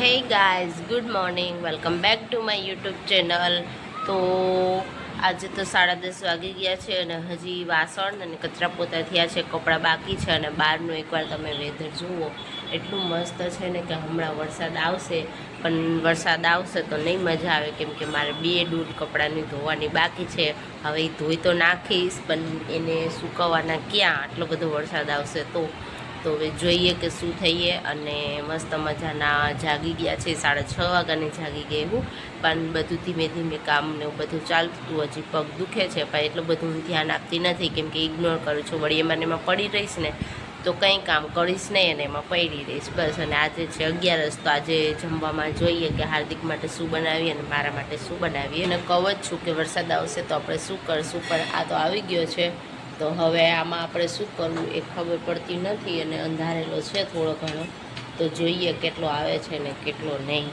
Hey guys, good morning. Welcome back to my YouTube channel. તો આજે તો સાડા દસ વાગી ગયા છે અને હજી વાસણ અને કચરા પોતા થયા છે, કપડાં બાકી છે અને બહારનું એકવાર તમે વેધર જુઓ. એટલું મસ્ત છે ને કે હમણાં વરસાદ આવશે, પણ વરસાદ આવશે તો નહીં મજા આવે, કેમ કે મારે બે દૂધ કપડાંની ધોવાની બાકી છે. હવે ધોઈ તો નાખીશ, પણ એને સુકવવાના ક્યાં? આટલો બધો વરસાદ આવશે તો તો હવે જોઈએ કે શું થઈએ અને મસ્ત મજાના જાગી ગયા છે. સાડા છ વાગ્યાને જાગી ગયા હું. પણ બધું ધીમે ધીમે કામ ને એવું બધું ચાલતું હતું. હજી પગ દુખે છે, પણ એટલું બધું હું ધ્યાન આપતી નથી કેમ કે ઇગ્નોર કરું છું. વળી એમાં એમાં પડી રહીશ ને તો કંઈ કામ કરીશ નહીં અને એમાં પડી રહીશ. બસ અને આજે છે અગિયારસ. તો આજે જમવામાં જોઈએ કે હાર્દિક માટે શું બનાવીએ અને મારા માટે શું બનાવીએ. અને કહું જ છું કે વરસાદ આવશે તો આપણે શું કરશું? પણ આ તો આવી ગયો છે. તો હવે આમાં આપણે શું કરવું એ ખબર પડતી નથી અને અંધારેલો છે થોડો ઘણો. તો જોઈએ કેટલો આવે છે ને કેટલો નહીં.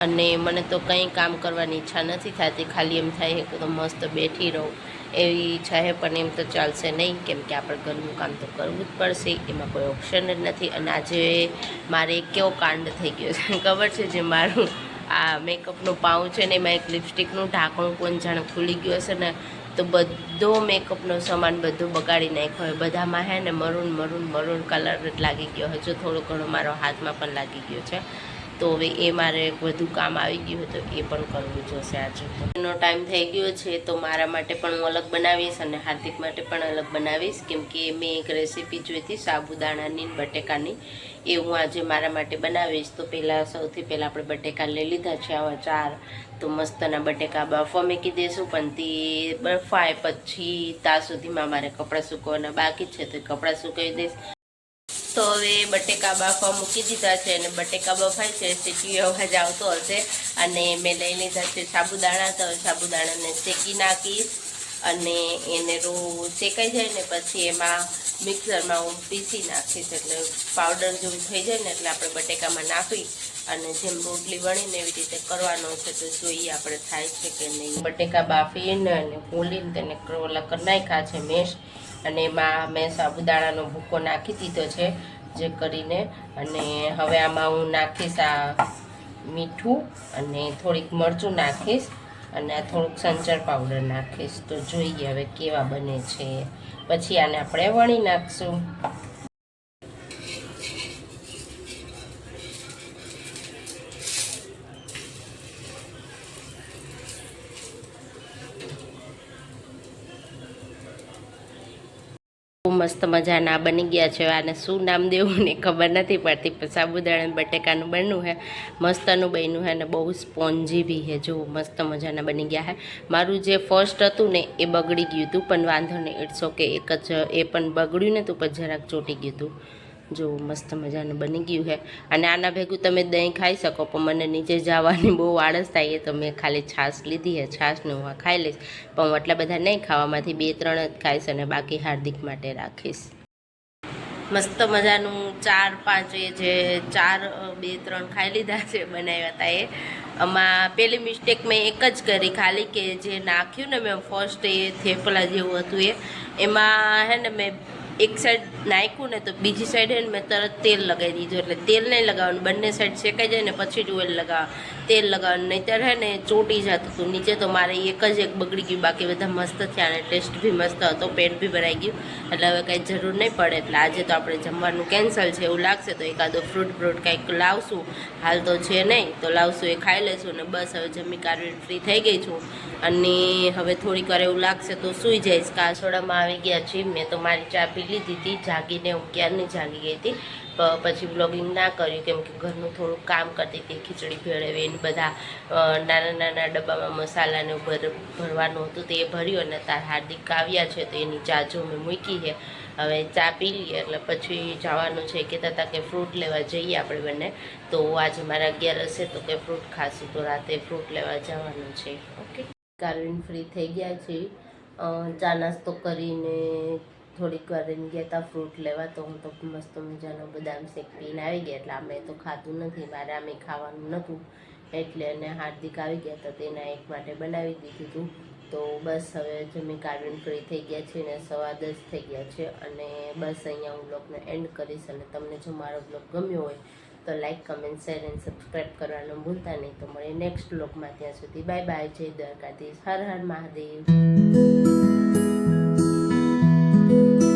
અને મને તો કંઈ કામ કરવાની ઈચ્છા નથી થતી, ખાલી એમ થાય કે તો મસ્ત બેઠી રહું. એવી ઈચ્છા છે પણ એમ તો ચાલશે નહીં, કેમ કે આપણે ઘરનું કામ તો કરવું જ પડશે, એમાં કોઈ ઓપ્શન જ નથી. અને આજે મારે કેવો કાંડ થઈ ગયો છે, ખબર છે જે મારું આ મેકઅપનું પાઉં છે ને એમાં એક લિપસ્ટિકનું ઢાંકણું કોણ જાણે ખુલી ગયું હશે ને તો બધો મેકઅપનો સામાન બધું બગાડી નાખ્યો હોય. બધામાં હે ને મરૂન મરૂન મરૂન કલર લાગી ગયો હજુ થોડો ઘણો મારો હાથમાં પણ લાગી ગયો છે. તો હવે એ મારે વધુ કામ આવી ગયું હતું એ પણ કરવું જોશે આજે. એનો ટાઈમ થઈ ગયો છે તો મારા માટે પણ હું અલગ બનાવીશ અને હાર્દિક માટે પણ અલગ બનાવીશ. કેમ કે મેં એક રેસીપી જોઈ હતી સાબુદાણાની બટેકાની. એ હું આજે મારા માટે બનાવીશ. તો પહેલાં સૌથી પહેલાં આપણે બટેકા લઈ લીધા છે આવા ચાર. તો મસ્તના બટેકા બાફવા મૂકી દઈશું પણ તે બફાય પછી ત્યાં સુધીમાં મારે કપડાં સૂકવવાના બાકી છે તો કપડાં સુકાવી દઈશ. તો હવે બટેકા બાફવા મૂકી દીધા છે અને બટેકા બફાય છે સીટી અવાજ આવતો હશે. અને મેં લઈ લીધા છે સાબુદાણા, તો સાબુદાણાને શેકી નાખીશ અને એને રો શેકાઈ જાય ને પછી એમાં મિક્સરમાં હું પીસી નાખીશ એટલે પાવડર જેવું થઈ જાય ને એટલે આપણે બટેકામાં નાખી અને જેમ રોટલી વણીને એવી રીતે કરવાનો છે, તો જોઈએ આપણે થાય છે કે નહીં. બટેકા બાફીને અને ફૂલીને તેને ઓલા કરી, નાખ્યા છે મેશ. અને એમાં મેં સાબુદાણાનો ભૂકો નાખી દીધો છે જે કરીને. અને હવે આમાં હું નાખીશ આ મીઠું અને થોડીક મરચું નાખીશ અને આ થોડુંક સંચર પાવડર નાખીશ. તો જોઈએ હવે કેવા બને છે. પછી આને આપણે વણી નાખશું. મસ્ત મજાના બની ગયા છે. આને શું નામ દેવું ને ખબર નથી પડતી, પણ સાબુદાણા બટેકાનું બન્યું છે મસ્તનું બન્યું છે અને બહુ સ્પોન્જી બી છે જો મસ્ત મજાના બની ગયા હે. મારું જે ફર્સ્ટ હતું ને, એ બગડી ગયું હતું, પણ વાંધો નહીં ઇટ્સ ઓકે એક જ, એ પણ બગડ્યું ને, તો પણ જરાક ચોટી ગયું હતું. જો મસ્ત મજાનું બની ગયું છે. અને આના ભેગું તમે દહીં ખાઈ શકો, પણ મને નીચે જવાની બહુ આળસ થાય, એ તો મેં ખાલી છાશ લીધી છે, છાશને હું ખાઈ લઈશ. પણ હું એટલા બધા નહીં ખાવામાંથી બે ત્રણ જ ખાઈશ અને બાકી હાર્દિક માટે રાખીશ. મસ્ત મજાનું ચાર પાંચ એ જે ચાર બે ત્રણ ખાઈ લીધા છે, બનાવ્યા હતા એ. આમાં પેલી મિસ્ટેક મેં એક જ કરી, ખાલી કે જે નાખ્યું ને મેં ફર્સ્ટ એ થેપલા જેવું હતું એ. એમાં હે ને મેં એક સાઈડ નાખ્યું ને તો બીજી સાઈડ હે ને મેં તરત તેલ લગાવી દીધું. એટલે તેલ નહીં લગાવવાનું, બંને સાઈડ શેકાઈ જાય ને પછી જ ઓઇલ લગાવવા તેલ લગાવવાનું. નહીંતર હે ને ચોટી જતું હતું. નીચે તો મારે એક જ એક બગડી ગયું. બાકી બધા મસ્ત થયા અને ટેસ્ટ બી મસ્ત હતો. પેટ બી ભરાઈ ગયું. એટલે હવે કાંઈ જરૂર નહીં પડે. એટલે આજે તો આપણે જમવાનું કેન્સલ છે એવું લાગશે તો એકાદો ફ્રૂટ ફ્રૂટ કંઈક લાવશું. હાલ તો છે નહીં. તો લાવશું એ ખાઈ લઈશું ને બસ હવે જમી કાઢવી ફ્રી થઈ ગઈ છું. અને હવે થોડીક વાર એવું લાગશે તો સૂઈ જઈશ. કાસોડામાં આવી ગયા છીએ. મેં તો મારી ચા પી લીધી હતી, જાગીને હું ક્યારની જાગી ગઈ હતી? પછી બ્લોગિંગ ના કર્યું કેમ કે ઘરનું થોડું કામ કરતી હતી, ખીચડી ભેળવીને બધા નાના નાના ડબ્બામાં મસાલાને ભર, ભરવાનું હતું તે ભર્યું અને તાર હાર્દિક આવ્યા છે તો એની ચા જો મેં મૂકી છે. હવે ચા પી લઈએ એટલે પછી જવાનું છે કહેતા હતા કે ફ્રૂટ લેવા જઈએ આપણે બંને. તો આજે મારા અગિયાર હશે તો કે ફ્રૂટ ખાશું. તો રાતે ફ્રૂટ લેવા જવાનું છે. ઓકે કારવીન ફ્રી થઈ ગયા છે. ચા નાસ્તો કરીને થોડીક વાર રહીને ગયા હતા ફ્રૂટ લેવા, તો હું તો મસ્ત મજાનો બદામ શેક પીને આવી ગયા એટલે અમે તો ખાધું નથી, મારે આમે ખાવાનું નહોતું. એટલે અને હાર્દિક આવી ગયા હતા તેના એક માટે બનાવી દીધું હતું તો બસ હવે જમી કાર્ડન ફ્રી થઈ ગયા છે ને સવા દસ થઈ ગયા છે અને બસ અહીંયા હું બ્લોગને એન્ડ કરીશ અને તમને જો મારો બ્લોગ ગમ્યો હોય તો like comment share and subscribe કરવાનું ભૂલતા નહીં. તો મળે નેક્સ્ટ બ્લોગમાં. ત્યાં સુધી બાય બાય જય દ્વારકાધીશ. હર હર મહાદેવ. Thank you.